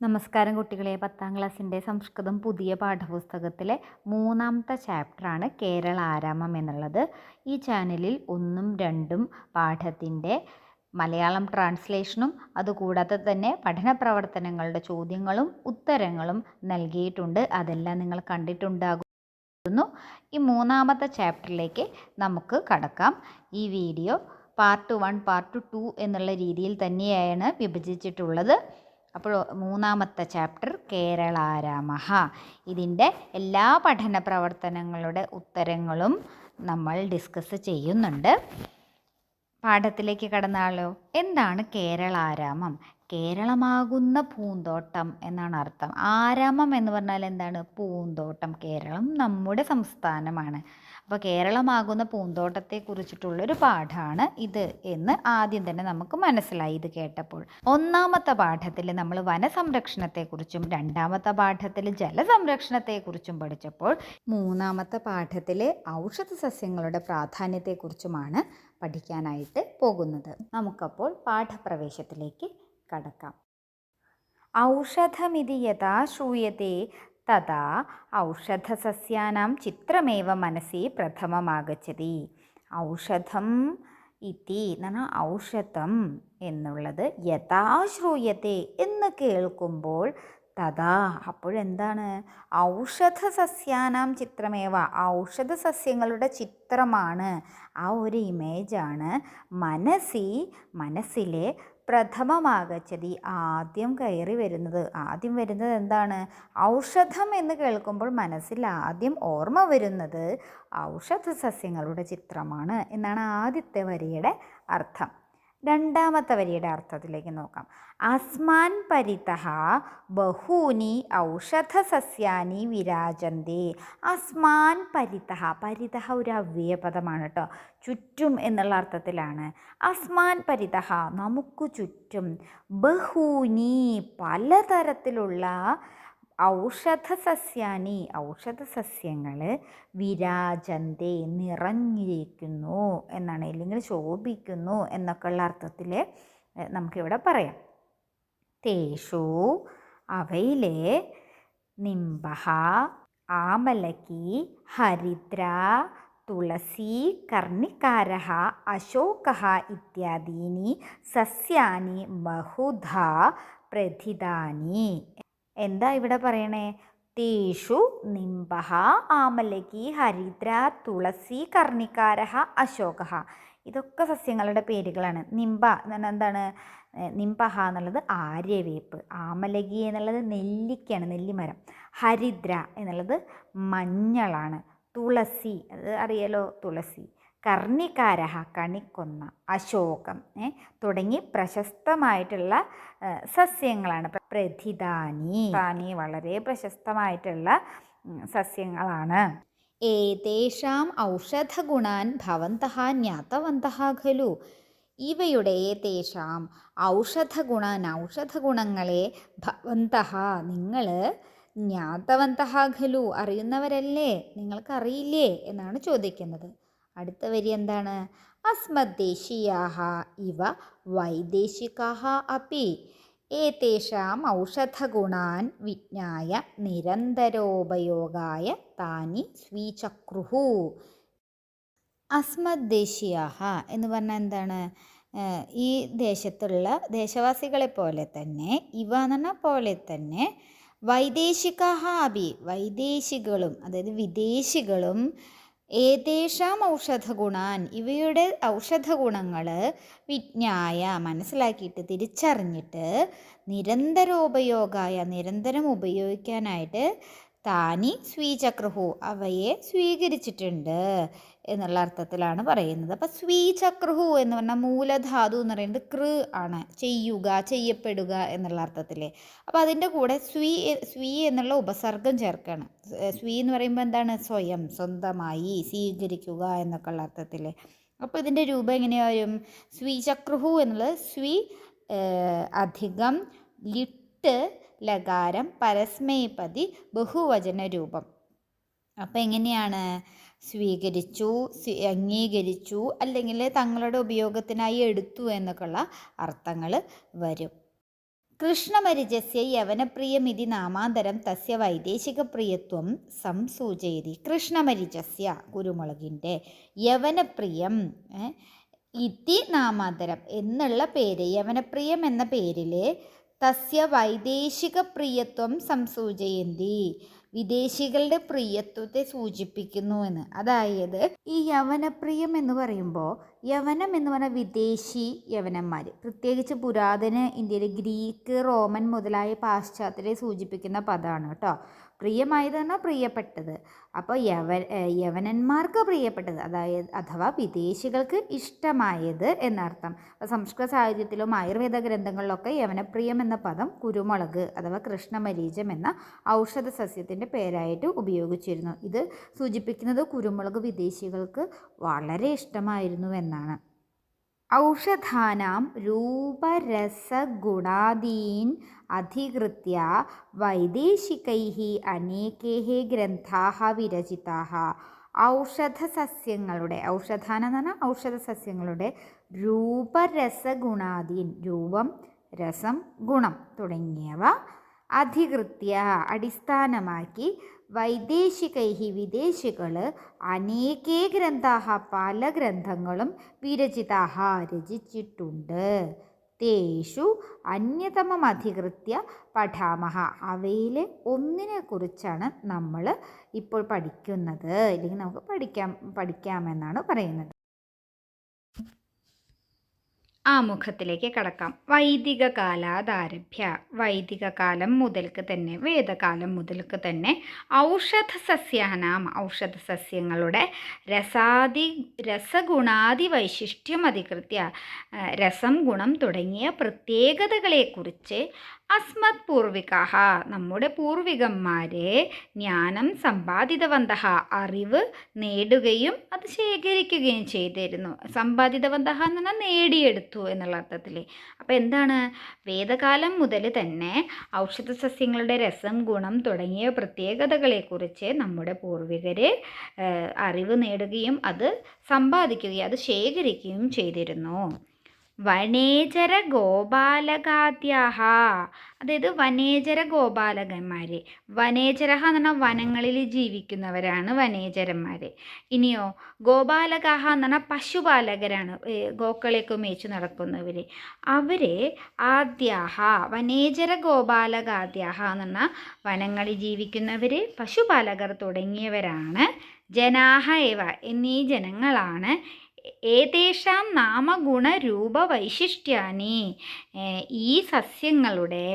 നമസ്കാരം കുട്ടികളെ. പത്താം ക്ലാസ്സിന്റെ സംസ്കൃതം പുതിയ പാഠപുസ്തകത്തിലെ മൂന്നാമത്തെ ചാപ്റ്ററാണ് കേരള ആരാമം എന്നുള്ളത്. ഈ ചാനലിൽ ഒന്നും രണ്ടും പാഠത്തിന്റെ മലയാളം ട്രാൻസ്ലേഷനും അതുകൂടാതെ തന്നെ പഠന പ്രവർത്തനങ്ങളുടെ ചോദ്യങ്ങളും ഉത്തരങ്ങളും നൽകിയിട്ടുണ്ട്. അതെല്ലാം നിങ്ങൾ കണ്ടിട്ടുണ്ടാകുന്നു. ഈ മൂന്നാമത്തെ ചാപ്റ്ററിലേക്ക് നമുക്ക് കടക്കാം. ഈ video part one part two എന്നുള്ള രീതിയിൽ തന്നെയാണ് വിഭജിച്ചിട്ടുള്ളത്. അപ്പോൾ മൂന്നാമത്തെ ചാപ്റ്റർ കേരളാരാമഹ. ഇതിന്റെ എല്ലാ പഠന പ്രവർത്തനങ്ങളുടെ ഉത്തരങ്ങളും നമ്മൾ ഡിസ്കസ് ചെയ്യുന്നുണ്ട്. പാഠത്തിലേക്ക് കടന്നാലോ? എന്താണ് കേരളാരാമം? കേരളമാകുന്ന പൂന്തോട്ടം എന്നാണ് അർത്ഥം. ആരാമം എന്ന് പറഞ്ഞാൽ എന്താണ്? പൂന്തോട്ടം. കേരളം നമ്മുടെ സംസ്ഥാനമാണ്. അപ്പോൾ കേരളമാകുന്ന പൂന്തോട്ടത്തെ കുറിച്ചിട്ടുള്ളൊരു പാഠമാണ് ഇത് എന്ന് ആദ്യം തന്നെ നമുക്ക് മനസ്സിലായി ഇത് കേട്ടപ്പോൾ. ഒന്നാമത്തെ പാഠത്തിൽ നമ്മൾ വനസംരക്ഷണത്തെക്കുറിച്ചും രണ്ടാമത്തെ പാഠത്തിൽ ജലസംരക്ഷണത്തെക്കുറിച്ചും പഠിച്ചപ്പോൾ മൂന്നാമത്തെ പാഠത്തിൽ ഔഷധ സസ്യങ്ങളുടെ പ്രാധാന്യത്തെക്കുറിച്ചുമാണ് പഠിക്കാനായിട്ട് പോകുന്നത്. നമുക്കപ്പോൾ പാഠപ്രവേശത്തിലേക്ക് കടക്കാം. ഔഷധമിതി യഥാ ശ്രൂയത്തെ തഥാ ഔഷധസസ്യാനാം ചിത്രമേവ മനസ്സി പ്രഥമമാഗച്ഛതി ഔഷധം ഇതി എന്നാണ് ഔഷധം എന്നുള്ളത് യഥാ ശ്രൂയത്തെ എന്ന് കേൾക്കുമ്പോൾ തഥാ. അപ്പോഴെന്താണ്? ഔഷധ സസ്യാനാം ചിത്രമേവ ഔഷധ സസ്യങ്ങളുടെ ചിത്രമാണ്. ആ ഒരു ഇമേജാണ് മനസ്സി മനസ്സിലെ പ്രഥമമാകച്ചതി ആദ്യം കയറി വരുന്നത്. ആദ്യം വരുന്നത് എന്താണ്? ഔഷധം എന്ന് കേൾക്കുമ്പോൾ മനസ്സിൽ ആദ്യം ഓർമ്മ വരുന്നത് ഔഷധ സസ്യങ്ങളുടെ ചിത്രമാണ് എന്നാണ് ആദ്യത്തെ വരിയുടെ അർത്ഥം. രണ്ടാമത്തെ വരിയുടെ അർത്ഥത്തിലേക്ക് നോക്കാം. അസ്മാൻ പരിതഹ ബഹൂനി ഔഷധസസ്യാനി വിരാജന്തി. അസ്മാൻ പരിതഹ പരിതഹ ഒരു അവ്യയപദമാണ് കേട്ടോ ചുറ്റും എന്നുള്ള അർത്ഥത്തിലാണ്. അസ്മാൻ പരിതഹ നമുക്ക് ചുറ്റും ബഹൂനി പലതരത്തിലുള്ള ഔഷധസസ്യാനി ഔഷധസസ്യങ്ങൾ വിരാജന്തേ നിറഞ്ഞിരിക്കുന്നു എന്നാണ് അല്ലെങ്കിൽ ശോഭിക്കുന്നു എന്നൊക്കെയുള്ള അർത്ഥത്തിൽ നമുക്കിവിടെ പറയാം. തേഷു അവയിലെ നിംബഹ ആമലക്കി ഹരിദ്ര തുളസി കർണിക്കാര അശോക ഇത്യാദീനി സസ്യാനി ബഹുധ പ്രഥിതാനി എന്താ ഇവിടെ പറയണേ? തേഷു നിംബഹ ആമലകി ഹരിദ്ര തുളസി കർണിക്കാര അശോക ഇതൊക്കെ സസ്യങ്ങളുടെ പേരുകളാണ്. നിംബ എന്ന് പറഞ്ഞാൽ എന്താണ് നിംബഹ എന്നുള്ളത് ആര്യവേപ്പ് ആമലകി എന്നുള്ളത് നെല്ലിക്കയാണ് നെല്ലിമരം. ഹരിദ്ര എന്നുള്ളത് മഞ്ഞളാണ്. തുളസി അത് അറിയാലോ? തുളസി. കർണിക്കാരഹ കണിക്കൊന്ന അശോകം തുടങ്ങി പ്രശസ്തമായിട്ടുള്ള സസ്യങ്ങളാണ്. പ്രഥിതാനി ദാനി വളരെ പ്രശസ്തമായിട്ടുള്ള സസ്യങ്ങളാണ്. ഏതേഷാം ഔഷധഗുണാൻ ഭവന്തഃ ജ്ഞാതവന്തഃ ഖലു. ഇവയുടെ ഏതേഷാം ഔഷധഗുണാൻ ഔഷധഗുണങ്ങളെ ഭവന്തഃ നിങ്ങൾ ജ്ഞാത്തവന്ത ഖലു അറിയുന്നവരല്ലേ? നിങ്ങൾക്കറിയില്ലേ? എന്നാണ് ചോദിക്കുന്നത്. അടുത്ത വരി എന്താണ്? അസ്മദ്ദേശീയാഹ ഇവ വൈദേശികാഹ അപ്പി. ഏതേഷാം ഔഷധഗുണാൻ വിജ്ഞായ നിരന്തരോപയോഗായ താനി സ്വീചക്രുഹു അസ്മദ്ദേശീയാഹ എന്ന് പറഞ്ഞാൽ എന്താണ്? ഈ ദേശത്തുള്ള ദേശവാസികളെ പോലെ തന്നെ ഇവ പോലെ തന്നെ വൈദേശികാഹാബി വൈദേശികളും അതായത് വിദേശികളും ഏതേഷാം ഔഷധഗുണാൻ? ഇവയുടെ ഔഷധഗുണങ്ങൾ വിജ്ഞായ മനസ്സിലാക്കിയിട്ട് തിരിച്ചറിഞ്ഞിട്ട് നിരന്തരോപയോഗായ നിരന്തരം ഉപയോഗിക്കാനായിട്ട് താനി സ്വീചക്രഹു അവയെ സ്വീകരിച്ചിട്ടുണ്ട്. എന്നുള്ള അർത്ഥത്തിലാണ് പറയുന്നത്. അപ്പോൾ സ്വീചക്രഹു എന്ന് പറഞ്ഞാൽ മൂലധാതു എന്ന് പറയുന്നത് കൃ ആണ്. ചെയ്യുക ചെയ്യപ്പെടുക എന്നുള്ള അർത്ഥത്തിൽ അപ്പോൾ അതിന്റെ കൂടെ സ്വീ സ്വീ എന്നുള്ള ഉപസർഗം ചേർക്കുകയാണ് സ്വീ എന്ന് പറയുമ്പോൾ എന്താണ്? സ്വയം സ്വന്തമായി സ്വീകരിക്കുക എന്നൊക്കെ ഉള്ള അർത്ഥത്തിൽ അപ്പോൾ ഇതിന്റെ രൂപം എങ്ങനെയാ വരും? സ്വീചക്രുഹു എന്നുള്ളത് സ്വീ അധികം ലിട്ട് ലകാരം പരസ്മേപതി ബഹുവചന രൂപം. അപ്പോൾ എങ്ങനെയാണ്? സ്വീകരിച്ചു അംഗീകരിച്ചു അല്ലെങ്കിൽ തങ്ങളുടെ ഉപയോഗത്തിനായി എടുത്തു എന്നൊക്കെയുള്ള അർത്ഥങ്ങൾ വരും. കൃഷ്ണമരിജസ്യ യവനപ്രിയമിതി നാമാന്തരം തസ്യ വൈദേശിക പ്രിയത്വം സംസൂചയതി. കൃഷ്ണമരിജസ്യ കുരുമുളകിന്റെ യവനപ്രിയം ഇതി നാമാന്തരം എന്നുള്ള പേര് യവനപ്രിയം എന്ന പേരിൽ തസ്യ വൈദേശിക പ്രിയത്വം സംസൂചയന്തി. വിദേശികളുടെ പ്രിയത്വത്തെ സൂചിപ്പിക്കുന്നു എന്ന്. അതായത് ഈ യവനപ്രിയം എന്ന് പറയുമ്പോൾ യവനം എന്ന് പറഞ്ഞാൽ വിദേശി യവനന്മാർ പ്രത്യേകിച്ച് പുരാതന ഇന്ത്യയിലെ ഗ്രീക്ക് റോമൻ മുതലായ പാശ്ചാത്യരെ സൂചിപ്പിക്കുന്ന പദമാണ് കേട്ടോ. പ്രിയമായത് പറഞ്ഞാൽ പ്രിയപ്പെട്ടത്? അപ്പോൾ യവ യവനന്മാർക്ക് പ്രിയപ്പെട്ടത് അതായത് അഥവാ വിദേശികൾക്ക് ഇഷ്ടമായത് എന്നർത്ഥം. സംസ്കൃത സാഹിത്യത്തിലും ആയുർവേദ ഗ്രന്ഥങ്ങളിലൊക്കെ യവനപ്രിയം എന്ന പദം കുരുമുളക് അഥവാ കൃഷ്ണമരീചം എന്ന ഔഷധ സസ്യത്തിന്റെ പേരായിട്ട് ഉപയോഗിച്ചിരുന്നു. ഇത് സൂചിപ്പിക്കുന്നത് കുരുമുളക് വിദേശികൾക്ക് വളരെ ഇഷ്ടമായിരുന്നു എന്നാണ്. ഔഷധാനാം രൂപരസഗുണാദീൻ അധികൃത്യ വൈദേശികൈः അനേകേः ഗ്രന്ഥാः വിരചിതാः. ഔഷധസസ്യങ്ങളുടെ ഔഷധാന എന്ന് പറഞ്ഞാൽ ഔഷധസസ്യങ്ങളുടെ രൂപരസഗുണാദീൻ രൂപം രസം ഗുണം തുടങ്ങിയവ അധികൃത്യ അടിസ്ഥാനമാക്കി വൈദേശികൈഹി വിദേശികൾ അനേകേ ഗ്രന്ഥാഹ പല ഗ്രന്ഥങ്ങളും വിരചിതാഹ രചിച്ചിട്ടുണ്ട്. തേഷു അന്യതമം അധികൃത്യ പഠാമഹ. അവയിൽ ഒന്നിനെ കുറിച്ചാണ് നമ്മൾ ഇപ്പോൾ പഠിക്കുന്നത്. അല്ലെങ്കിൽ നമുക്ക് പഠിക്കാം പഠിക്കാമെന്നാണ് പറയുന്നത്. ആമുഖത്തിലേക്ക് കടക്കാം. വൈദിക കാലാതാരഭ്യ വൈദിക കാലം മുതൽക്ക് തന്നെ വേദകാലം മുതൽക്ക് തന്നെ ഔഷധ സസ്യാനാം ഔഷധ സസ്യങ്ങളുടെ രസാദി രസഗുണാദി വൈശിഷ്ട്യം അധികൃത്യ രസം ഗുണം തുടങ്ങിയ പ്രത്യേകതകളെക്കുറിച്ച് അസ്മത് പൂർവികാഹ. നമ്മുടെ പൂർവികന്മാരെ ജ്ഞാനം സമ്പാദിതവന്ത അറിവ് നേടുകയും അത് ശേഖരിക്കുകയും ചെയ്തിരുന്നു. സമ്പാദിതവന്ത എന്ന് പറഞ്ഞാൽ നേടിയെടുത്തു എന്നുള്ള അർത്ഥത്തിൽ അപ്പോൾ എന്താണ്? വേദകാലം മുതൽ തന്നെ ഔഷധ സസ്യങ്ങളുടെ രസം ഗുണം തുടങ്ങിയ പ്രത്യേകതകളെക്കുറിച്ച് നമ്മുടെ പൂർവികർ അറിവ് നേടുകയും അത് സമ്പാദിക്കുകയും അത് ശേഖരിക്കുകയും ചെയ്തിരുന്നു. വനേചര ഗോപാലകാദ്യാഹ അതായത് വനേചര ഗോപാലകന്മാർ വനേചര എന്ന് പറഞ്ഞാൽ വനങ്ങളിൽ ജീവിക്കുന്നവരാണ് വനേചരന്മാർ ഇനിയോ ഗോപാലകാഹ എന്ന് പറഞ്ഞാൽ പശുപാലകരാണ് ഗോക്കളെയൊക്കെ മേച്ചു നടക്കുന്നവർ അവർ ആദ്യാഹ വനേചര ഗോപാലകാദ്യാഹ എന്ന് പറഞ്ഞാൽ വനങ്ങളിൽ ജീവിക്കുന്നവർ പശുപാലകർ തുടങ്ങിയവരാണ്. ജനാഹ ഏവ എന്നീ ജനങ്ങളാണ് ഏതേഷാം നാമഗുണരൂപവൈശിഷ്ട്യാനി? രൂപ വൈശിഷ്ട്യാനി ഈ സസ്യങ്ങളുടെ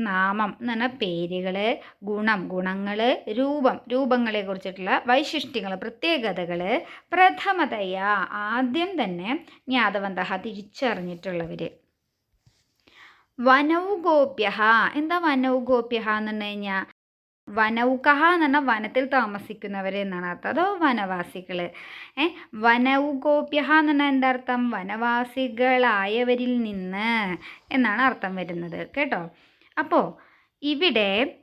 നാമം എന്ന് പറഞ്ഞാൽ പേരുകൾ ഗുണം ഗുണങ്ങൾ രൂപം രൂപങ്ങളെ കുറിച്ചിട്ടുള്ള വൈശിഷ്ട്യങ്ങൾ പ്രത്യേകതകൾ പ്രഥമതയ ആദ്യം തന്നെ ജ്ഞാതവന്ത തിരിച്ചറിഞ്ഞിട്ടുള്ളവർ വനൗഗോപ്യ എന്താ വനൗഗോപ്യ എന്ന് പറഞ്ഞു കഴിഞ്ഞാൽ വനൗകഹ എന്ന് പറഞ്ഞാൽ വനത്തിൽ താമസിക്കുന്നവർ എന്നാണ് അർത്ഥം. അതോ വനവാസികൾ ഏ? വനൗകോപ്യഹ എന്ന് പറഞ്ഞാൽ എന്താ അർത്ഥം? വനവാസികളായവരിൽ നിന്ന് എന്നാണ് അർത്ഥം വരുന്നത്. കേട്ടോ? അപ്പോൾ ഇവിടെ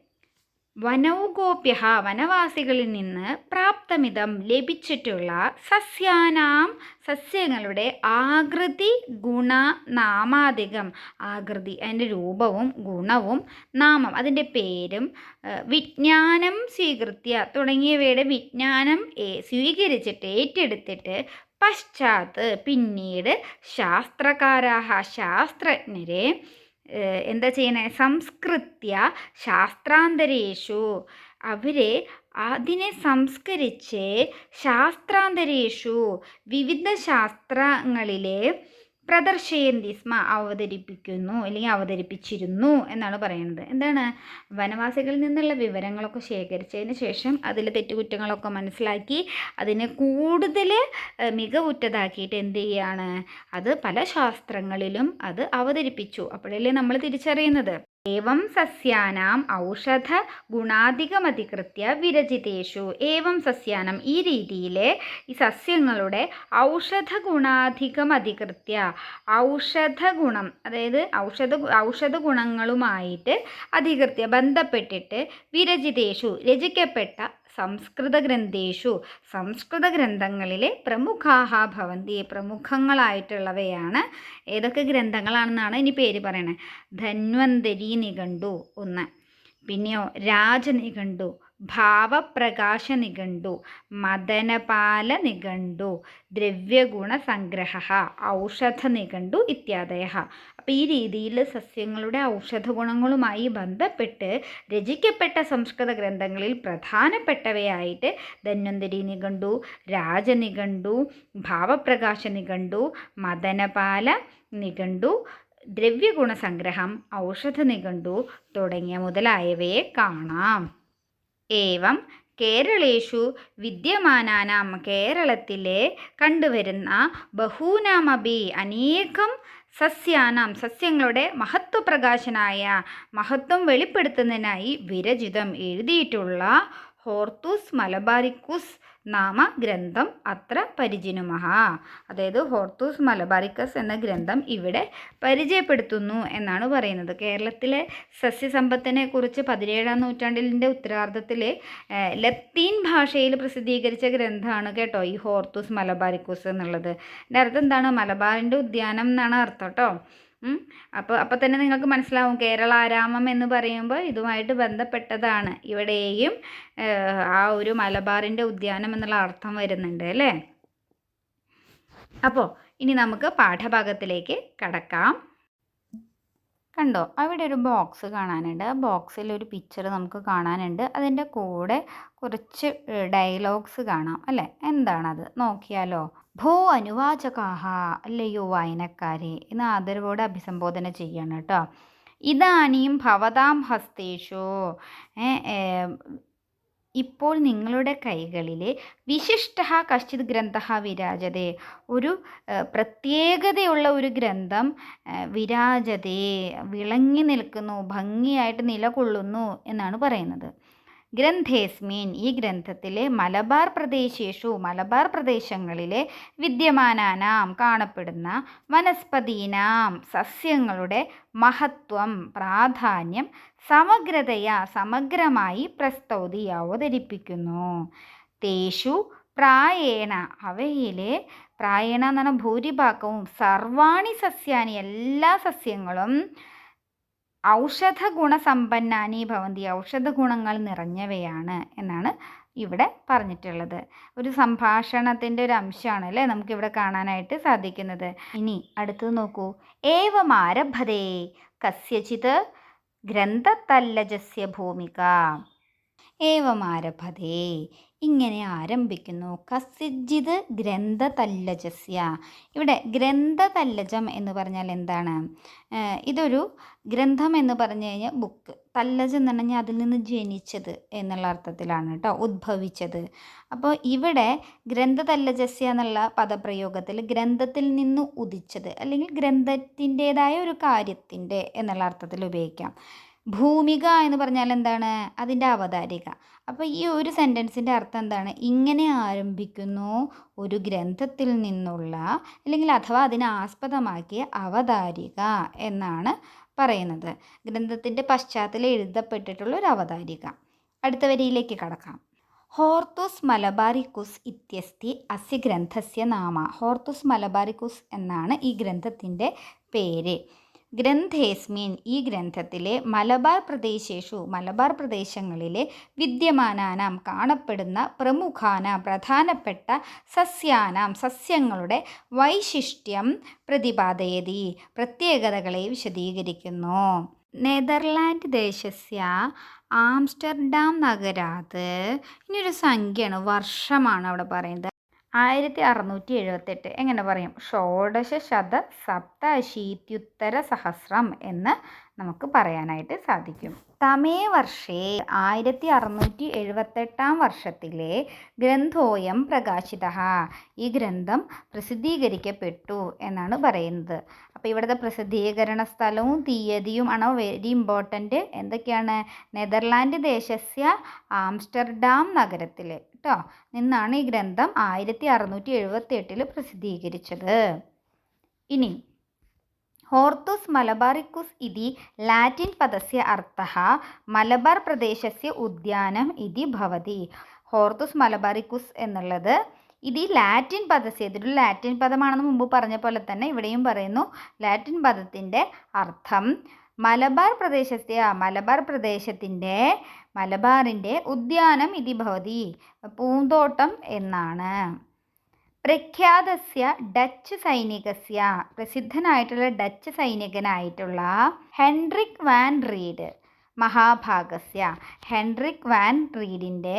വനൗഗോപ്യ വനവാസികളിൽ നിന്ന് പ്രാപ്തമിതം ലഭിച്ചിട്ടുള്ള സസ്യാനാം സസ്യങ്ങളുടെ ആകൃതി ഗുണ നാമാധികം. ആകൃതി അതിന്റെ രൂപവും ഗുണവും നാമം. അതിന്റെ പേരും വിജ്ഞാനം സ്വീകൃത്യ തുടങ്ങിയവയുടെ വിജ്ഞാനം സ്വീകരിച്ചിട്ട് ഏറ്റെടുത്തിട്ട് പശ്ചാത്ത് പിന്നീട് ശാസ്ത്രകാരാഹ ശാസ്ത്രജ്ഞരെ എന്താ ചെയ്യണേ? സംസ്കൃത്യ ശാസ്ത്രാന്തരേഷു. അവരെ അതിനെ സംസ്കരിച്ച് ശാസ്ത്രാന്തരേഷു. വിവിധ ശാസ്ത്രങ്ങളിലെ പ്രദർശയന്തി സ്മ അവതരിപ്പിക്കുന്നു അല്ലെങ്കിൽ അവതരിപ്പിച്ചിരുന്നു എന്നാണ് പറയുന്നത്. എന്താണ്? വനവാസികളിൽ നിന്നുള്ള വിവരങ്ങളൊക്കെ ശേഖരിച്ചതിന് ശേഷം അതിലെ തെറ്റുകുറ്റങ്ങളൊക്കെ മനസ്സിലാക്കി അതിനെ കൂടുതൽ മികവുറ്റതാക്കിയിട്ട് എന്ത് ചെയ്യുകയാണ് അത് പല ശാസ്ത്രങ്ങളിലും അത് അവതരിപ്പിച്ചു. അപ്പോഴല്ലേ നമ്മൾ തിരിച്ചറിയുന്നത്. ഏവം സസ്യാനാം ഔഷധ ഗുണാധികമധികൃത്യ വിരചിതേഷു. ഏവം സസ്യാനം ഈ രീതിയിൽ ഈ സസ്യങ്ങളുടെ ഔഷധ ഗുണാധികമധികൃത്യ ഔഷധ ഗുണം അതായത് ഔഷധ ഔഷധ ഗുണങ്ങളുമായിട്ട് അധികൃത്യ ബന്ധപ്പെട്ടിട്ട് വിരചിതേഷു രചിക്കപ്പെട്ട സംസ്കൃതഗ്രന്ഥേഷു. സംസ്കൃതഗ്രന്ഥങ്ങളിലെ പ്രമുഖാഹ ഭവന്തി പ്രമുഖങ്ങളായിട്ടുള്ളവയാണ്. ഏതൊക്കെ ഗ്രന്ഥങ്ങളാണെന്നാണ് ഇനി പേര് പറയണത് ധന്വന്തരി നിഘണ്ടു ഒന്ന്. പിന്നെയോ രാജനിഘണ്ടു ഭാവപ്രകാശ നിഘണ്ടു. മദനപാല നിഘണ്ടു. ദ്രവ്യഗുണ സംഗ്രഹ ഔഷധ നിഘണ്ടു ഇത്യാദയ അപ്പോൾ ഈ രീതിയിൽ സസ്യങ്ങളുടെ ഔഷധ ഗുണങ്ങളുമായി ബന്ധപ്പെട്ട് രചിക്കപ്പെട്ട സംസ്കൃത ഗ്രന്ഥങ്ങളിൽ പ്രധാനപ്പെട്ടവയായിട്ട് ധന്വന്തരി നിഘണ്ടു രാജനിഘണ്ടു ഭാവപ്രകാശ നിഘണ്ടു മദനപാല നിഘണ്ടു ദ്രവ്യഗുണസംഗ്രഹം ഔഷധ നിഘണ്ടു തുടങ്ങിയ മുതലായവയെ കാണാം. ഏവം കേരളേഷു വിദ്യമാനാനാം കേരളത്തിലെ കണ്ടുവരുന്ന ബഹൂനാമപി അനേകം സസ്യാനാം സസ്യങ്ങളുടെ മഹത്വപ്രകാശനായ മഹത്വം വെളിപ്പെടുത്തുന്നതിനായി വിരചിതം എഴുതിയിട്ടുള്ള ഹോർത്തൂസ് മലബാറിക്കുസ് നാമ ഗ്രന്ഥം അത്ര പരിചിനുമഹ. അതായത് ഹോർത്തൂസ് മലബാറിക്കസ് എന്ന ഗ്രന്ഥം ഇവിടെ പരിചയപ്പെടുത്തുന്നു എന്നാണ് പറയുന്നത്. കേരളത്തിലെ സസ്യസമ്പത്തിനെ കുറിച്ച് പതിനേഴാം നൂറ്റാണ്ടിന്റെ ഉത്തരാർദ്ധത്തിൽ ലത്തീൻ ഭാഷയിൽ പ്രസിദ്ധീകരിച്ച ഗ്രന്ഥമാണ് കേട്ടോ ഈ ഹോർത്തൂസ് മലബാറിക്കൂസ് എന്നുള്ളത്. എന്റെ അർത്ഥം എന്താണ്? മലബാറിന്റെ ഉദ്യാനം എന്നാണ് അർത്ഥം കേട്ടോ. അപ്പോൾ അപ്പോൾ തന്നെ നിങ്ങൾക്ക് മനസ്സിലാവും. കേരളാരാമം എന്ന് പറയുമ്പോൾ ഇതുമായിട്ട് ബന്ധപ്പെട്ടതാണ്. ഇവിടെയും ആ ഒരു മലബാറിന്റെ ഉദ്യാനം എന്നുള്ള അർത്ഥം വരുന്നുണ്ട് അല്ലേ? അപ്പോൾ ഇനി നമുക്ക് പാഠഭാഗത്തിലേക്ക് കടക്കാം. കണ്ടോ? അവിടെ ഒരു ബോക്സ് കാണാനുണ്ട്. ആ ബോക്സിൽ ഒരു പിക്ചർ നമുക്ക് കാണാനുണ്ട്. അതിന്റെ കൂടെ കുറച്ച് ഡയലോഗ്സ് കാണാം. അല്ലേ? എന്താണത്? നോക്കിയാലോ? ഭോ അനുവാചകാഹ അല്ലയോ വായനക്കാരെ എന്ന് ആദരവോടെ അഭിസംബോധന ചെയ്യണം കേട്ടോ. ഇതാനിയും ഭവതാം ഹസ്തേഷു. ഇപ്പോൾ നിങ്ങളുടെ കൈകളിൽ വിശിഷ്ട കശ്ചിത് ഗ്രന്ഥ വിരാജതേ. ഒരു പ്രത്യേകതയുള്ള ഒരു ഗ്രന്ഥം വിരാജതേ. വിളങ്ങി നിൽക്കുന്നു ഭംഗിയായിട്ട് നിലകൊള്ളുന്നു എന്നാണ് പറയുന്നത്. ഗ്രന്ഥേസ്മിൻ ഈ ഗ്രന്ഥത്തിലെ മലബാർ പ്രദേശേഷു മലബാർ പ്രദേശങ്ങളിലെ വിദ്യമാനാനാം കാണപ്പെടുന്ന വനസ്പതീനാം സസ്യങ്ങളുടെ മഹത്വം പ്രാധാന്യം സമഗ്രതയാ സമഗ്രമായി പ്രസ്തൗതി അവതരിപ്പിക്കുന്നു തേഷു പ്രായേണ അവയിലെ പ്രായേണ എന്ന് പറഞ്ഞാൽ ഭൂരിഭാഗവും സർവാണി സസ്യാനി എല്ലാ സസ്യങ്ങളും ഔഷധ ഗുണസമ്പന്നാനി ഭവന്തി ഔഷധ ഗുണങ്ങൾ നിറഞ്ഞവയാണ് എന്നാണ് ഇവിടെ പറഞ്ഞിട്ടുള്ളത്. ഒരു സംഭാഷണത്തിന്റെ ഒരു അംശമാണ് അല്ലേ നമുക്കിവിടെ കാണാനായിട്ട് സാധിക്കുന്നത്. ഇനി അടുത്തത് നോക്കൂ. ഏവമാരഭതേ കസ്യചിത് ഗ്രന്ഥത്തല്ലജസ്യ ഭൂമിക. ഏവമാരഭതേ ഇങ്ങനെ ആരംഭിക്കുന്നു. കസിജിത് ഗ്രന്ഥതല്ലജസ്യ. ഇവിടെ ഗ്രന്ഥതല്ലജം എന്ന് പറഞ്ഞാൽ എന്താണ്? ഇതൊരു ഗ്രന്ഥം എന്ന് പറഞ്ഞു കഴിഞ്ഞാൽ ബുക്ക് തല്ലജം എന്ന് പറഞ്ഞാൽ അതിൽ നിന്ന് ജനിച്ചത് എന്നുള്ള അർത്ഥത്തിലാണ് കേട്ടോ ഉദ്ഭവിച്ചത്. അപ്പോൾ ഇവിടെ ഗ്രന്ഥതല്ലജസ്യ എന്നുള്ള പദപ്രയോഗത്തിൽ ഗ്രന്ഥത്തിൽ നിന്ന് ഉദിച്ചത് അല്ലെങ്കിൽ ഗ്രന്ഥത്തിന്റെതായ ഒരു കാര്യത്തിന്റെ എന്നുള്ള അർത്ഥത്തിൽ ഉപയോഗിക്കാം. ഭൂമിക എന്ന് പറഞ്ഞാൽ എന്താണ്? അതിന്റെ അവതാരിക. അപ്പോൾ ഈ ഒരു സെന്റൻസിന്റെ അർത്ഥം എന്താണ്? ഇങ്ങനെ ആരംഭിക്കുന്നു ഒരു ഗ്രന്ഥത്തിൽ നിന്നുള്ള അല്ലെങ്കിൽ അഥവാ അതിനെ ആസ്പദമാക്കിയ അവതാരിക എന്നാണ് പറയുന്നത്. ഗ്രന്ഥത്തിന്റെ പശ്ചാത്തലം എഴുതപ്പെട്ടിട്ടുള്ള ഒരു അവതാരിക. അടുത്ത വരിയിലേക്ക് കടക്കാം. ഹോർത്തുസ് മലബാറിക്കുസ് ഇത്യസ്തി അസ്യ ഗ്രന്ഥസ്യ നാമ. ഹോർത്തുസ് മലബാറിക്കുസ് എന്നാണ് ഈ ഗ്രന്ഥത്തിന്റെ പേര്. ഗ്രന്ഥേസ്മിൻ ഈ ഗ്രന്ഥത്തിലെ മലബാർ പ്രദേശേഷു മലബാർ പ്രദേശങ്ങളിലെ വിദ്യമാനാനാം കാണപ്പെടുന്ന പ്രമുഖാന പ്രധാനപ്പെട്ട സസ്യാനാം സസ്യങ്ങളുടെ വൈശിഷ്ട്യം പ്രതിപാദയതി പ്രത്യേകതകളെ വിശദീകരിക്കുന്നു. നെതർലാൻഡ് ദേശസ്യ ആംസ്റ്റർഡാം നഗരാത്. ഇനിയൊരു സംഖ്യയാണ് വർഷമാണ് അവിടെ പറയുന്നത്. ആയിരത്തി അറുന്നൂറ്റി എഴുപത്തെട്ട് എങ്ങനെ പറയും? ഷോഡശ ശത സപ്താശീത്യുത്തര സഹസ്രം എന്ന് നമുക്ക് പറയാനായിട്ട് സാധിക്കും. തമേ വർഷേ ആയിരത്തി അറുന്നൂറ്റി എഴുപത്തെട്ടാം വർഷത്തിലെ ഗ്രന്ഥോയം പ്രകാശിത. ഈ ഗ്രന്ഥം പ്രസിദ്ധീകരിക്കപ്പെട്ടു എന്നാണ് പറയുന്നത്. അപ്പോൾ ഇവിടുത്തെ പ്രസിദ്ധീകരണ സ്ഥലവും തീയതിയും ആണ് വെരി ഇമ്പോർട്ടന്റ് എന്തൊക്കെയാണ്? നെതർലാൻഡ് ദേശസ്യ ആംസ്റ്റർഡാം നഗരത്തിൽ കേട്ടോ നിന്നാണ് ഈ ഗ്രന്ഥം ആയിരത്തി അറുന്നൂറ്റി എഴുപത്തി എട്ടിൽ പ്രസിദ്ധീകരിച്ചത്. ഇനി ഹോർത്തുസ് മലബാറിക്കുസ് ഇതി ലാറ്റിൻ പദസ്യ അർത്ഥ മലബാർ പ്രദേശസ്യ ഉദ്യാനം ഇതി ഭവതി. ഹോർത്തുസ് മലബാറിക്കുസ് എന്നുള്ളത് ഇത് ഈ ലാറ്റിൻ പദസ്യ ഇതൊരു ലാറ്റിൻ പദമാണെന്ന് മുമ്പ് പറഞ്ഞ പോലെ തന്നെ ഇവിടെയും പറയുന്നു. ലാറ്റിൻ പദത്തിന്റെ അർത്ഥം മലബാർ പ്രദേശത്തെ മലബാർ പ്രദേശത്തിന്റെ മലബാറിന്റെ ഉദ്യാനം ഇതി ഭവതി പൂന്തോട്ടം എന്നാണ്. പ്രഖ്യാതസ്യ ഡച്ച് സൈനികസ്യ പ്രസിദ്ധനായിട്ടുള്ള ഡച്ച് സൈനികനായിട്ടുള്ള ഹെൻറിക് വാൻ റീഡ് മഹാഭാഗസ്യ. ഹെൻറിക് വാൻ റീഡിന്റെ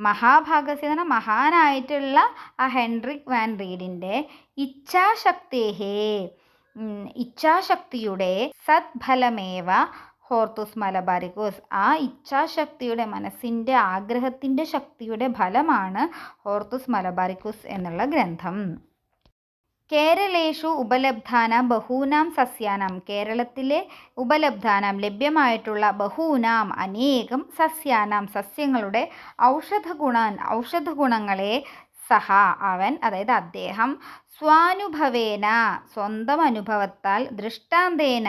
മഹാഭാഗസ്യ എന്ന് പറഞ്ഞാൽ മഹാനായിട്ടുള്ള ആ ഹെൻറിക് വാൻ റീഡിന്റെ ഇച്ഛാശക്തേഹേ. ഇച്ഛാശക്തിയുടെ സദ്ഫലമേവ ഹോർത്തുസ് മലബാരിക്കോസ് ആ ഇച്ഛാശക്തിയുടെ മനസ്സിന്റെ ആഗ്രഹത്തിന്റെ ശക്തിയുടെ ഫലമാണ് ഹോർത്തുസ് മലബാരിക്കോസ് എന്നുള്ള ഗ്രന്ഥം. കേരളേഷു ഉപലബ്ധാനാം ബഹൂനാം സസ്യാനാം. കേരളത്തിലെ ഉപലബ്ധാനാം ലഭ്യമായിട്ടുള്ള ബഹൂനാം അനേകം സസ്യാനാം സസ്യങ്ങളുടെ ഔഷധ ഗുണ ഔഷധ ഗുണങ്ങളെ സഹ അവൻ അതായത് അദ്ദേഹം സ്വാനുഭവേന സ്വന്തം അനുഭവത്താൽ ദൃഷ്ടാന്തേന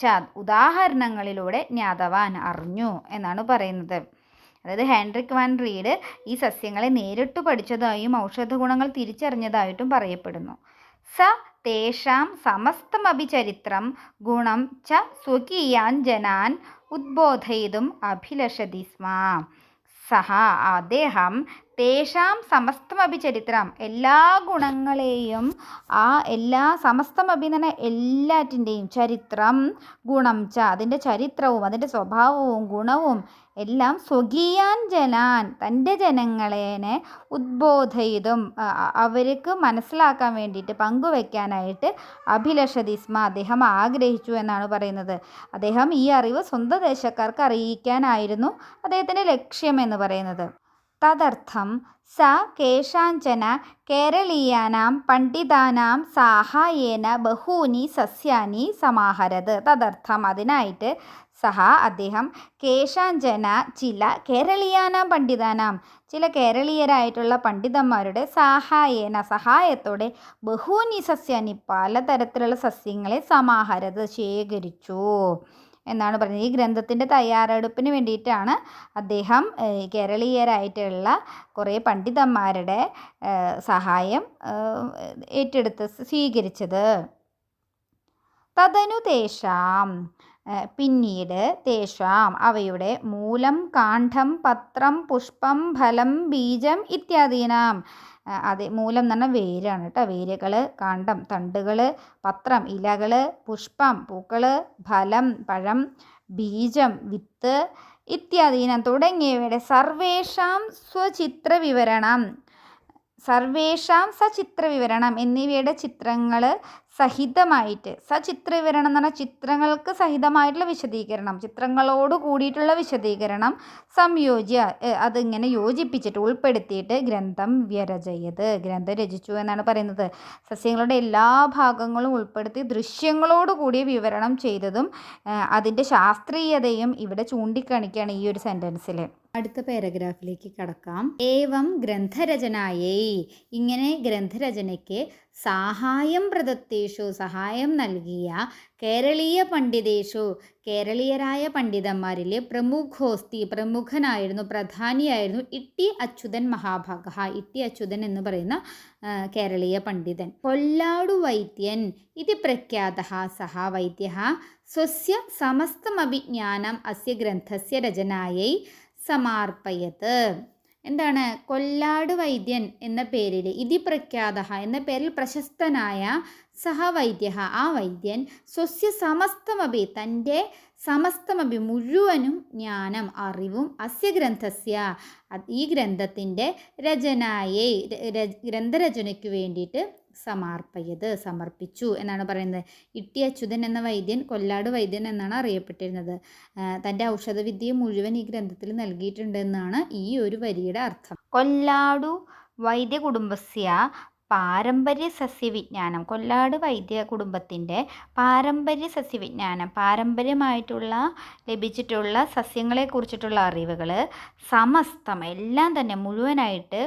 ച ഉദാഹരണങ്ങളിലൂടെ ജ്ഞാതവാൻ അറിഞ്ഞു എന്നാണ് പറയുന്നത്. അതായത് ഹാൻഡ്രിക് വാൻ റീഡ് ഈ സസ്യങ്ങളെ നേരിട്ട് പഠിച്ചതായും ഔഷധ ഗുണങ്ങൾ തിരിച്ചറിഞ്ഞതായിട്ടും പറയപ്പെടുന്നു. സ തേഷാം സമസ്തമപി ചരിത്രം ഗുണം ച സ്വകീയാൻ ജനാൻ ഉദ്ബോധയിതും അഭിലഷതി സ്മ. സഹ അദ്ദേഹം തേഷാം സമസ്തമപി ചരിത്രം എല്ലാ ഗുണങ്ങളെയും ആ എല്ലാ സമസ്തമപി എന്ന് പറഞ്ഞാൽ എല്ലാറ്റിന്റെയും ചരിത്രം ഗുണം ച അതിന്റെ ചരിത്രവും അതിന്റെ സ്വഭാവവും ഗുണവും എല്ലാം സ്വകീയാൻ ജനാൻ തന്റെ ജനങ്ങളേനെ ഉദ്ബോധയിതും അവർക്ക് മനസ്സിലാക്കാൻ വേണ്ടിയിട്ട് പങ്കുവെക്കാനായിട്ട് അഭിലഷതിസ്മ അദ്ദേഹം ആഗ്രഹിച്ചു എന്നാണ് പറയുന്നത്. അദ്ദേഹം ഈ അറിവ് സ്വന്തം ദേശക്കാർക്ക് അറിയിക്കാനായിരുന്നു അദ്ദേഹത്തിന്റെ ലക്ഷ്യമെന്ന് പറയുന്നത്. തദർത്ഥം സ കേശാഞ്ചന കേരളീയാനാം പണ്ഡിതാനാം സാഹായേന ബഹൂനി സസ്യാനി സമാഹരത്. തദർത്ഥം അതിനായിട്ട് സഹ അദ്ദേഹം കേശാഞ്ചന ചില കേരളീയാനാം പണ്ഡിതാനാം ചില കേരളീയരായിട്ടുള്ള പണ്ഡിതന്മാരുടെ സഹായേന സഹായത്തോടെ ബഹൂനി സസ്യാനി പലതരത്തിലുള്ള സസ്യങ്ങളെ സമാഹരത് ശേഖരിച്ചു. എന്നാണ് പറഞ്ഞത്. ഈ ഗ്രന്ഥത്തിന്റെ തയ്യാറെടുപ്പിന് വേണ്ടിയിട്ടാണ് അദ്ദേഹം കേരളീയരായിട്ടുള്ള കുറേ പണ്ഡിതന്മാരുടെ സഹായം ഏറ്റെടുത്ത് സ്വീകരിച്ചത്. തദനു തേഷാം ഏഹ്, പിന്നീട് തേഷാം അവയുടെ മൂലം കാണ്ഡം പത്രം പുഷ്പം ഫലം ബീജം ഇത്യാദീനാം. അത് മൂലം എന്ന് പറഞ്ഞാൽ വേരാണ് കേട്ടോ. വേരുകൾ കാണ്ഡം തണ്ടുകൾ പത്രം ഇലകൾ പുഷ്പം പൂക്കൾ ഫലം പഴം ബീജം വിത്ത് ഇത്യാദീനം. തുടങ്ങിയവയുടെ സർവേഷാം സ്വചിത്ര വിവരണം സർവേഷാം സചിത്ര വിവരണം എന്നിവയുടെ ചിത്രങ്ങൾ സഹിതമായിട്ട് സചിത്ര വിവരണം എന്ന് പറഞ്ഞാൽ ചിത്രങ്ങൾക്ക് സഹിതമായിട്ടുള്ള വിശദീകരണം ചിത്രങ്ങളോട് കൂടിയിട്ടുള്ള വിശദീകരണം സംയോജ്യ അതിങ്ങനെ യോജിപ്പിച്ചിട്ട് ഉൾപ്പെടുത്തിയിട്ട് ഗ്രന്ഥം വ്യരചയത് ഗ്രന്ഥം രചിച്ചു എന്നാണ് പറയുന്നത്. സസ്യങ്ങളുടെ എല്ലാ ഭാഗങ്ങളും ഉൾപ്പെടുത്തി ദൃശ്യങ്ങളോട് കൂടിയ വിവരണം ചെയ്തതും അതിന്റെ ശാസ്ത്രീയതയും ഇവിടെ ചൂണ്ടിക്കാണിക്കുകയാണ് ഈ ഒരു സെന്റൻസിൽ അടുത്ത പാരഗ്രാഫിലേക്ക് കടക്കാം. ഏവം ഗ്രന്ഥരചനായേ. ഇങ്ങനെ ഗ്രന്ഥരചനയ്ക്ക് സഹായം പ്രദത്തേഷു സഹായം നൽകിയ കേരളീയ പണ്ഡിതേഷു കേരളീയരായ പണ്ഡിതന്മാരിൽ പ്രമുഖോസ്തി പ്രമുഖനായിരുന്നു പ്രധാനിയായിരുന്നു ഇട്ടി അച്യുതൻ മഹാഭാഗ ഇട്ടി അച്യുതൻ എന്ന് പറയുന്ന കേരളീയ പണ്ഡിതൻ. കൊല്ലാടു വൈദ്യൻ. ഇത് പ്രഖ്യാത സഹ വൈദ്യ സ്വസ്യ സമസ്തമഭിജ്ഞാനം. അസ്യ ഗ്രന്ഥസ്യ രചനായൈ. സമാർപ്പയത് എന്താണ്? കൊല്ലാട് വൈദ്യൻ എന്ന പേരിൽ ഇതി പ്രഖ്യാത എന്ന പേരിൽ പ്രശസ്തനായ സഹവൈദ്യ ആ വൈദ്യൻ സ്വസ്യ സമസ്തമപി തന്റെ സമസ്തമപി മുഴുവനും ജ്ഞാനം അറിവും അസ്യ ഗ്രന്ഥസ്യ ഈ ഗ്രന്ഥത്തിന്റെ രചനായെ ഗ്രന്ഥരചനയ്ക്ക് വേണ്ടിയിട്ട് സമാർപ്പയത് സമർപ്പിച്ചു എന്നാണ് പറയുന്നത്. ഇട്ടി അച്യുതൻ എന്ന വൈദ്യൻ കൊല്ലാട് വൈദ്യൻ എന്നാണ് അറിയപ്പെട്ടിരുന്നത്. തന്റെ ഔഷധവിദ്യ മുഴുവൻ ഈ ഗ്രന്ഥത്തിൽ നൽകിയിട്ടുണ്ടെന്നാണ് ഈ ഒരു വരിയുടെ അർത്ഥം. കൊല്ലാടു വൈദ്യ കുടുംബസ്യ പാരമ്പര്യ സസ്യവിജ്ഞാനം. കൊല്ലാട് വൈദ്യ കുടുംബത്തിന്റെ പാരമ്പര്യ സസ്യവിജ്ഞാനം. പാരമ്പര്യമായിട്ടുള്ള ലഭിച്ചിട്ടുള്ള സസ്യങ്ങളെ കുറിച്ചിട്ടുള്ള അറിവുകൾ സമസ്തം എല്ലാം തന്നെ മുഴുവനായിട്ട്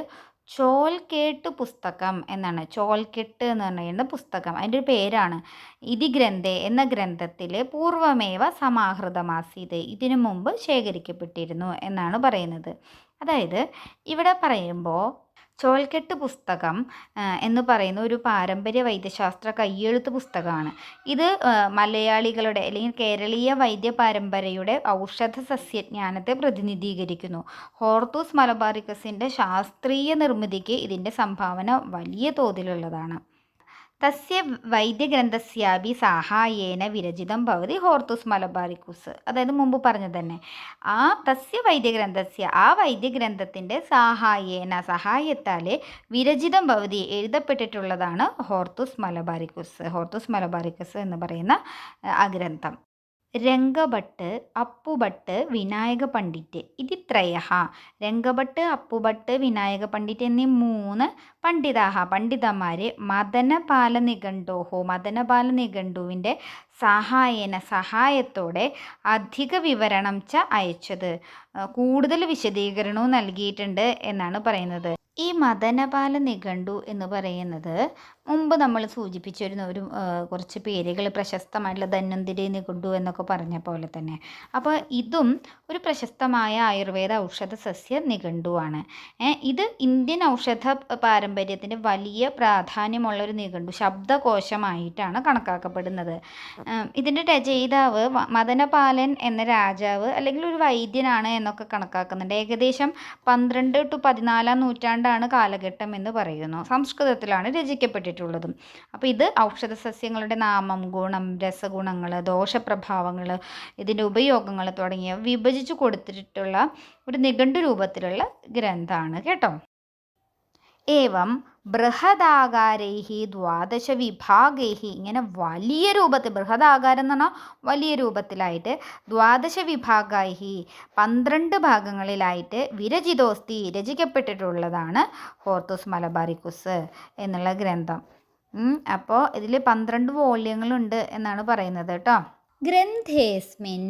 ചോൽക്കേട്ട് പുസ്തകം എന്നാണ്. ചോൽക്കെട്ട് എന്ന് പറയുന്ന പുസ്തകം. അതിന്റെ ഒരു പേരാണ്. ഇതി ഗ്രന്ഥേ എന്ന ഗ്രന്ഥത്തിൽ പൂർവമേവ സമാഹൃതമാസീത്. ഇതിനു മുമ്പ് ശേഖരിക്കപ്പെട്ടിരുന്നു എന്നാണ് പറയുന്നത്. അതായത് ഇവിടെ പറയുമ്പോൾ ചോൽക്കെട്ട് പുസ്തകം എന്ന് പറയുന്ന ഒരു പാരമ്പര്യ വൈദ്യശാസ്ത്ര കയ്യെഴുത്ത് പുസ്തകമാണ്. ഇത് മലയാളികളുടെ അല്ലെങ്കിൽ കേരളീയ വൈദ്യ പാരമ്പര്യയുടെ ഔഷധ സസ്യജ്ഞാനത്തെ പ്രതിനിധീകരിക്കുന്നു. ഹോർത്തൂസ് മലബാറിക്കസിന്റെ ശാസ്ത്രീയ നിർമ്മിതിക്ക് ഇതിന്റെ സംഭാവന വലിയ തോതിലുള്ളതാണ്. തസ്യ വൈദ്യഗ്രന്ഥസ്യാപി സഹായേന വിരചിതം ഭവതി ഹോർത്തുസ് മലബാറിക്കുസ് അതായത് മുമ്പ് പറഞ്ഞു തന്നെ. ആ തസ്യ വൈദ്യഗ്രന്ഥസ്യ ആ വൈദ്യഗ്രന്ഥത്തിന്റെ സഹായേന സഹായത്താൽ വിരചിതം ഭവതി എഴുതപ്പെട്ടിട്ടുള്ളതാണ് ഹോർത്തുസ് മലബാറിക്കുസ് ഹോർത്തുസ് മലബാറിക്കസ് എന്ന് പറയുന്ന ആ ഗ്രന്ഥം. രംഗഭട്ട് അപ്പുഭട്ട് വിനായക പണ്ഡിറ്റ്. ഇതിത്രയः രംഗഭട്ട് അപ്പുഭട്ട് വിനായക പണ്ഡിറ്റ് എന്നീ മൂന്ന് പണ്ഡിതാഹ. പണ്ഡിതന്മാർ മദനപാല നിഘണ്ടോഹോ മദനപാല നിഘണ്ടുവിന്റെ സഹായേന സഹായത്തോടെ അധിക വിവരണം ച അയച്ചത്. കൂടുതൽ വിശദീകരണവും നൽകിയിട്ടുണ്ട് എന്നാണ് പറയുന്നത്. ഈ മദനപാല നിഘണ്ടു എന്ന് പറയുന്നത് മുമ്പ് നമ്മൾ സൂചിപ്പിച്ചിരുന്ന ഒരു കുറച്ച് പേരുകൾ പ്രശസ്തമായിട്ടുള്ള ധന്വന്തിരി നികുണ്ടു എന്നൊക്കെ പറഞ്ഞ പോലെ തന്നെ. അപ്പോൾ ഇതും ഒരു പ്രശസ്തമായ ആയുർവേദ ഔഷധ സസ്യ നിഘണ്ടുവാണ് ഇത് ഇന്ത്യൻ ഔഷധ പാരമ്പര്യത്തിന് വലിയ പ്രാധാന്യമുള്ള ഒരു നിഘണ്ടു ശബ്ദകോശമായിട്ടാണ് കണക്കാക്കപ്പെടുന്നത്. ഇതിന്റെ രചയിതാവ് മദനപാലൻ എന്ന രാജാവ് അല്ലെങ്കിൽ ഒരു വൈദ്യനാണ് എന്നൊക്കെ കണക്കാക്കുന്നുണ്ട്. ഏകദേശം പന്ത്രണ്ട് ടു പതിനാലാം നൂറ്റാണ്ടാണ് കാലഘട്ടം എന്ന് പറയുന്നു. സംസ്കൃതത്തിലാണ് രചിക്കപ്പെട്ടിട്ടുള്ളത്. ചെയ്തിട്ടുള്ളതും അപ്പോൾ ഇത് ഔഷധ സസ്യങ്ങളുടെ നാമം ഗുണം രസഗുണങ്ങൾ ദോഷപ്രഭാവങ്ങൾ ഇതിന്റെ ഉപയോഗങ്ങൾ തുടങ്ങിയവ വിഭജിച്ചു കൊടുത്തിട്ടുള്ള ഒരു നിഘണ്ടു രൂപത്തിലുള്ള ഗ്രന്ഥമാണ് കേട്ടോ. ഏവം ബൃഹദാകാരൈഹി ദ്വാദശ വിഭാഗൈഹി ഇങ്ങനെ വലിയ രൂപത്തിൽ ബൃഹദാകാരം എന്ന് പറഞ്ഞാൽ വലിയ രൂപത്തിലായിട്ട് ദ്വാദശ വിഭാഗൈഹി പന്ത്രണ്ട് ഭാഗങ്ങളിലായിട്ട് വിരചിതോസ്തി രചിക്കപ്പെട്ടിട്ടുള്ളതാണ് ഹോർത്തൂസ് മലബാറിക്കുസ് എന്നുള്ള ഗ്രന്ഥം. അപ്പോൾ ഇതിൽ പന്ത്രണ്ട് വോള്യങ്ങളുണ്ട് എന്നാണ് പറയുന്നത് കേട്ടോ. ഗ്രന്ഥേസ്മിൻ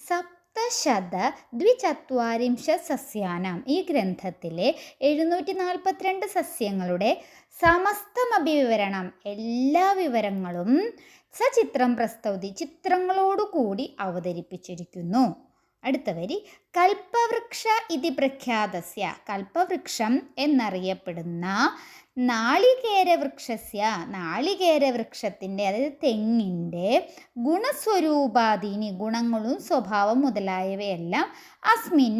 സപ് സപ്തശത ദ്വിചത്വാരിംശ സസ്യാനാം. ഈ ഗ്രന്ഥത്തിലെ എഴുന്നൂറ്റി നാൽപ്പത്തിരണ്ട് സസ്യങ്ങളുടെ സമസ്തമഭിവിവരണം എല്ലാ വിവരങ്ങളും സചിത്രം പ്രസ്തൗതി ചിത്രങ്ങളോടുകൂടി അവതരിപ്പിച്ചിരിക്കുന്നു. അടുത്ത വരി കൽപ്പവൃക്ഷ ഇതി പ്രഖ്യാതസ്യ. കൽപ്പവൃക്ഷം എന്നറിയപ്പെടുന്ന നാളികേരവൃക്ഷസ്യ നാളികേരവൃക്ഷത്തിന്റെ അതായത് തെങ്ങിന്റെ ഗുണസ്വരൂപാധീനി ഗുണങ്ങളും സ്വഭാവം മുതലായവയെല്ലാം അസ്മിൻ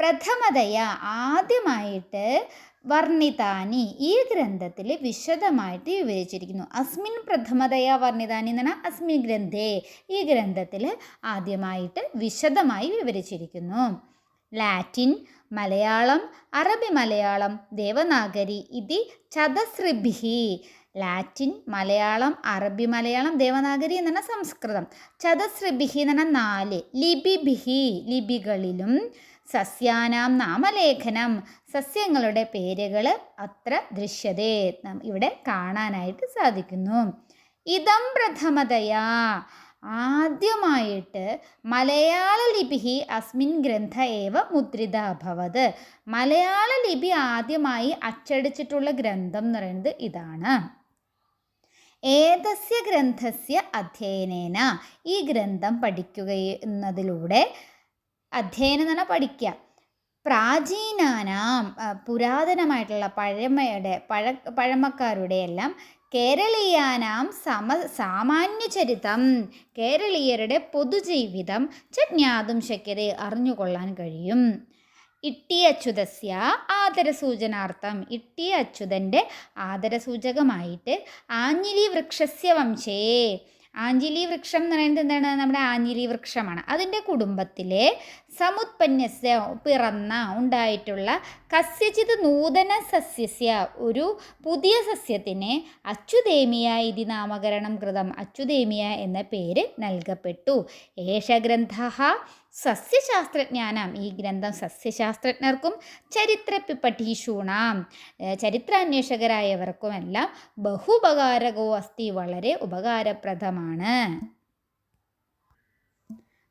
പ്രഥമതയ ആദ്യമായിട്ട് വർണിതാനി ഈ ഗ്രന്ഥത്തിൽ വിശദമായിട്ട് വിവരിച്ചിരിക്കുന്നു. അസ്മിൻ പ്രഥമതയ വർണിതാനി എന്ന് പറഞ്ഞാൽ അസ്മിൻ ഗ്രന്ഥേ ഈ ഗ്രന്ഥത്തിൽ ആദ്യമായിട്ട് വിശദമായി വിവരിച്ചിരിക്കുന്നു. ലാറ്റിൻ മലയാളം അറബി മലയാളം ദേവനാഗരി ഇതി ചതസൃഭി ലാറ്റിൻ മലയാളം അറബി മലയാളം ദേവനാഗരി എന്ന് പറഞ്ഞാൽ സംസ്കൃതം. ചതസ്രിഭിഹി എന്ന് പറഞ്ഞാൽ നാല് ലിപിബിഹി ലിപികളിലും. സസ്യാനാം നാമലേഖനം സസ്യങ്ങളുടെ പേരുകൾ അത്ര ദൃശ്യതേ ഇവിടെ കാണാനായിട്ട് സാധിക്കുന്നു. ഇതം പ്രഥമതയാ. ആദ്യമായിട്ട് മലയാള ലിപി അസ്മിൻ ഗ്രന്ഥ ഏവ മുദ്രിത അഭവത്. മലയാള ലിപി ആദ്യമായി അച്ചടിച്ചിട്ടുള്ള ഗ്രന്ഥം എന്ന് പറയുന്നത് ഇതാണ്. ഏതസ്യ ഗ്രന്ഥസ്യ അധ്യയനേന? ഈ ഗ്രന്ഥം പഠിക്കുകയെന്നതിലൂടെ അധ്യയനം തന്നെ പഠിക്കുക പ്രാചീനാനാം പുരാതനമായിട്ടുള്ള പഴമയുടെ പഴ പഴമക്കാരുടെ എല്ലാം കേരളീയാനാം സമ സാമാന്യചരിതം. കേരളീയരുടെ പൊതുജീവിതം ച ജ്ഞാതും ശക്യത അറിഞ്ഞുകൊള്ളാൻ കഴിയും. ഇട്ടി അച്യുതസ്യ ആദരസൂചനാർത്ഥം ഇട്ടി അച്യുതന്റെ ആദരസൂചകമായിട്ട് ആഞ്ഞിലി വൃക്ഷസ്യ വംശേ. ആഞ്ചിലി വൃക്ഷം എന്ന് പറയുന്നത് എന്താണ്? നമ്മുടെ ആഞ്ഞിലി വൃക്ഷമാണ് അതിന്റെ കുടുംബത്തിലെ സമുത്പന്നസ്യ പിറന്ന ഉണ്ടായിട്ടുള്ള കസ്യചിത് നൂതന സസ്യസ്യ ഒരു പുതിയ സസ്യത്തിനെ അച്യുതേമിയ ഇതി നാമകരണം കൃതം. അച്യുതേമിയ എന്ന പേര് നൽകപ്പെട്ടു. ഏഷ ഗ്രന്ഥ സസ്യശാസ്ത്രജ്ഞാനം. ഈ ഗ്രന്ഥം സസ്യശാസ്ത്രജ്ഞർക്കും ചരിത്ര പഠീഷൂണാം ചരിത്രാന്വേഷകരായവർക്കുമെല്ലാം ബഹുപകാരകോ അസ്തി വളരെ ഉപകാരപ്രദമാണ്.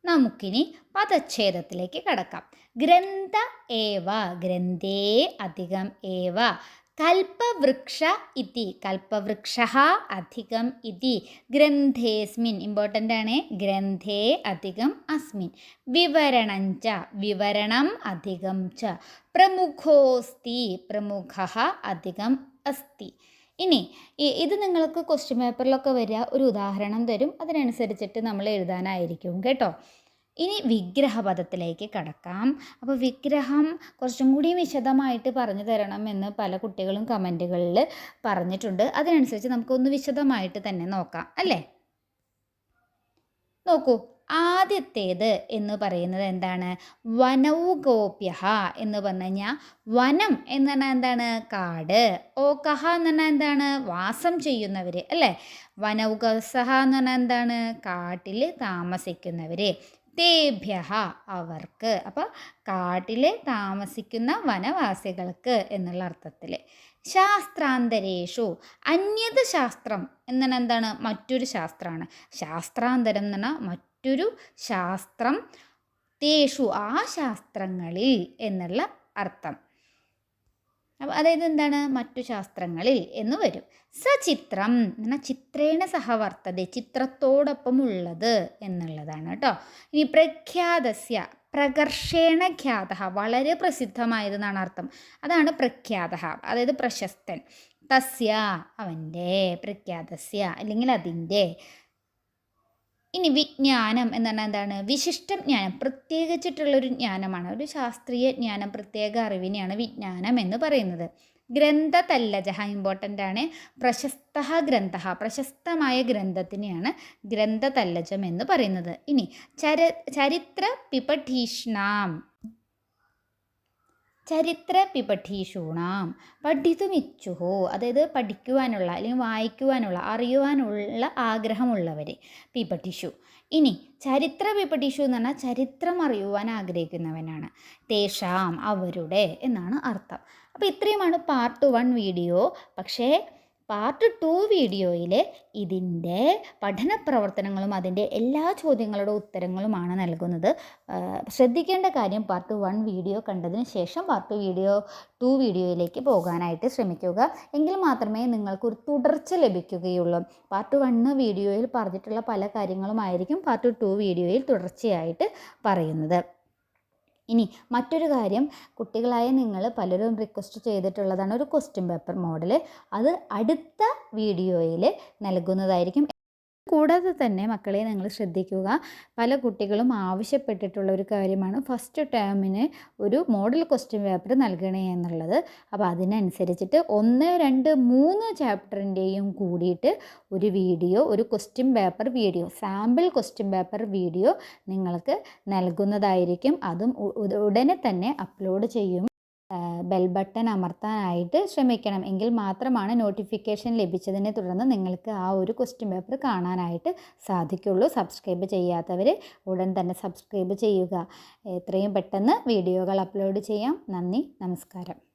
നമുക്കിനി പദച്ഛേദത്തിലേക്ക് കടക്കാം. ഗ്രന്ഥ ഏവ ഗ്രന്ഥേ അധികം ഏവ കൽപ്പവൃക്ഷ ഇതി കൽപ്പവൃക്ഷ അധികം ഇതി ഗ്രന്ഥേസ്മിൻ ഇമ്പോർട്ടന്റ് ആണ് ഗ്രന്ഥേ അധികം അസ്മിൻ വിവരണം ച വിവരണം അധികം ച പ്രമുഖോസ്തി പ്രമുഖ അധികം അസ്തി. ഇനി ഇത് നിങ്ങൾക്ക് ക്വസ്റ്റ്യൻ പേപ്പറിലൊക്കെ വരിക ഒരു ഉദാഹരണം തരും. അതിനനുസരിച്ചിട്ട് നമ്മൾ എഴുതാനായിരിക്കും കേട്ടോ. ഇനി വിഗ്രഹപദത്തിലേക്ക് കടക്കാം. അപ്പോൾ വിഗ്രഹം കുറച്ചും കൂടി വിശദമായിട്ട് പറഞ്ഞു തരണം എന്ന് പല കുട്ടികളും കമന്റുകളിൽ പറഞ്ഞിട്ടുണ്ട്. അതിനനുസരിച്ച് നമുക്കൊന്ന് വിശദമായിട്ട് തന്നെ നോക്കാം അല്ലേ? നോക്കൂ. ആദ്യത്തേത് എന്ന് പറയുന്നത് എന്താണ്? വനൗഗോപ്യ എന്ന് പറഞ്ഞു കഴിഞ്ഞാൽ വനം എന്ന് പറഞ്ഞാൽ എന്താണ്? കാട്. ഓകഹ എന്ന് പറഞ്ഞാൽ എന്താണ്? വാസം ചെയ്യുന്നവർ അല്ലേ? വനൗകസഹ എന്ന് പറഞ്ഞാൽ എന്താണ്? കാട്ടിൽ താമസിക്കുന്നവർ തേഭ്യ അവർക്ക്. അപ്പോൾ കാട്ടിൽ താമസിക്കുന്ന വനവാസികൾക്ക് എന്നുള്ള അർത്ഥത്തിൽ ശാസ്ത്രാന്തരേഷു. അന്യത് ശാസ്ത്രം എന്നാണ് എന്താണ്? മറ്റൊരു ശാസ്ത്രമാണ് ശാസ്ത്രാന്തരം എന്ന് പറഞ്ഞാൽ മറ്റൊരു ശാസ്ത്രം തേഷു ആ ശാസ്ത്രങ്ങളിൽ എന്നുള്ള അർത്ഥം. അപ്പം അതായത് എന്താണ്? മറ്റു ശാസ്ത്രങ്ങളിൽ എന്ന് വരും. സചിത്രം എന്ന ചിത്രേണ സഹവർത്തത ചിത്രത്തോടൊപ്പം ഉള്ളത് എന്നുള്ളതാണ് കേട്ടോ. ഇനി പ്രഖ്യാതസ്യ പ്രകർഷേണ ഖ്യാത വളരെ പ്രസിദ്ധമായതെന്നാണ് അർത്ഥം. അതാണ് പ്രഖ്യാത അതായത് പ്രശസ്തൻ. തസ്യ അവന്റെ പ്രഖ്യാതസ്യ അല്ലെങ്കിൽ അതിന്റെ ഇനി വിജ്ഞാനം എന്ന് പറഞ്ഞാൽ എന്താണ്? വിശിഷ്ട ജ്ഞാനം പ്രത്യേകിച്ചിട്ടുള്ളൊരു ജ്ഞാനമാണ്. ഒരു ശാസ്ത്രീയ ജ്ഞാനം പ്രത്യേക അറിവിനെയാണ് വിജ്ഞാനം എന്ന് പറയുന്നത്. ഗ്രന്ഥതല്ലജഹ ഇമ്പോർട്ടന്റ് ആണ്. പ്രശസ്ത ഗ്രന്ഥ പ്രശസ്തമായ ഗ്രന്ഥത്തിനെയാണ് ഗ്രന്ഥതല്ലജം എന്ന് പറയുന്നത്. ഇനി ചര ചരിത്ര പിപഠീഷ്ണാം. ചരിത്ര പിപഠീഷൂണാം പഠിതുമിച്ചുഹോ അതായത് പഠിക്കുവാനുള്ള അല്ലെങ്കിൽ വായിക്കുവാനുള്ള അറിയുവാനുള്ള ആഗ്രഹമുള്ളവർ പിപഠിഷു ഇനി ചരിത്ര പിപഠിഷു എന്ന് പറഞ്ഞാൽ ചരിത്രം അറിയുവാൻ ആഗ്രഹിക്കുന്നവനാണ്. തേഷാം അവരുടെ എന്നാണ് അർത്ഥം. അപ്പോൾ ഇത്രയുമാണ് പാർട്ട് വൺ വീഡിയോ പക്ഷേ പാർട്ട് ടു വീഡിയോയിൽ ഇതിന്റെ പഠന പ്രവർത്തനങ്ങളും അതിന്റെ എല്ലാ ചോദ്യങ്ങളുടെ ഉത്തരങ്ങളുമാണ് നൽകുന്നത്. ശ്രദ്ധിക്കേണ്ട കാര്യം പാർട്ട് വൺ വീഡിയോ കണ്ടതിന് ശേഷം പാർട്ട് വീഡിയോ ടു വീഡിയോയിലേക്ക് പോകാനായിട്ട് ശ്രമിക്കുക. എങ്കിൽ മാത്രമേ നിങ്ങൾക്കൊരു തുടർച്ച ലഭിക്കുകയുള്ളൂ. പാർട്ട് വണ്ണ് വീഡിയോയിൽ പറഞ്ഞിട്ടുള്ള പല കാര്യങ്ങളുമായിരിക്കും പാർട്ട് ടു വീഡിയോയിൽ തുടർച്ചയായിട്ട് പറയുന്നത്. ഇനി മറ്റൊരു കാര്യം കുട്ടികളായ നിങ്ങൾ പലരും റിക്വസ്റ്റ് ചെയ്തിട്ടുള്ളതാണ് ഒരു ക്വസ്റ്റ്യൻ പേപ്പർ മോഡൽ അത് അടുത്ത വീഡിയോയിൽ നൽകുന്നതായിരിക്കും. കൂടാതെ തന്നെ മക്കളെ നിങ്ങൾ ശ്രദ്ധിക്കുക. പല കുട്ടികളും ആവശ്യപ്പെട്ടിട്ടുള്ള ഒരു കാര്യമാണ് ഫസ്റ്റ് ടേമിന് ഒരു മോഡൽ ക്വസ്റ്റ്യൻ പേപ്പർ നൽകണേ എന്നുള്ളത്. അപ്പോൾ അതിനനുസരിച്ചിട്ട് ഒന്ന് രണ്ട് മൂന്ന് ചാപ്റ്ററിന്റെയും കൂടിയിട്ട് ഒരു വീഡിയോ ഒരു question paper video sample question paper video നിങ്ങൾക്ക് നൽകുന്നതായിരിക്കും. അതും ഉടനെ തന്നെ അപ്ലോഡ് ചെയ്യും. ബെൽ ബട്ടൺ അമർത്താനായിട്ട് ശ്രമിക്കണം. എങ്കിൽ മാത്രമാണ് നോട്ടിഫിക്കേഷൻ ലഭിച്ചതിനെ തുടർന്ന് നിങ്ങൾക്ക് ആ ഒരു ക്വസ്റ്റ്യൻ പേപ്പർ കാണാനായിട്ട് സാധിക്കുള്ളൂ. സബ്സ്ക്രൈബ് ചെയ്യാത്തവർ ഉടൻ തന്നെ സബ്സ്ക്രൈബ് ചെയ്യുക. എത്രയും പെട്ടെന്ന് വീഡിയോകൾ അപ്ലോഡ് ചെയ്യാം. നന്ദി. നമസ്കാരം.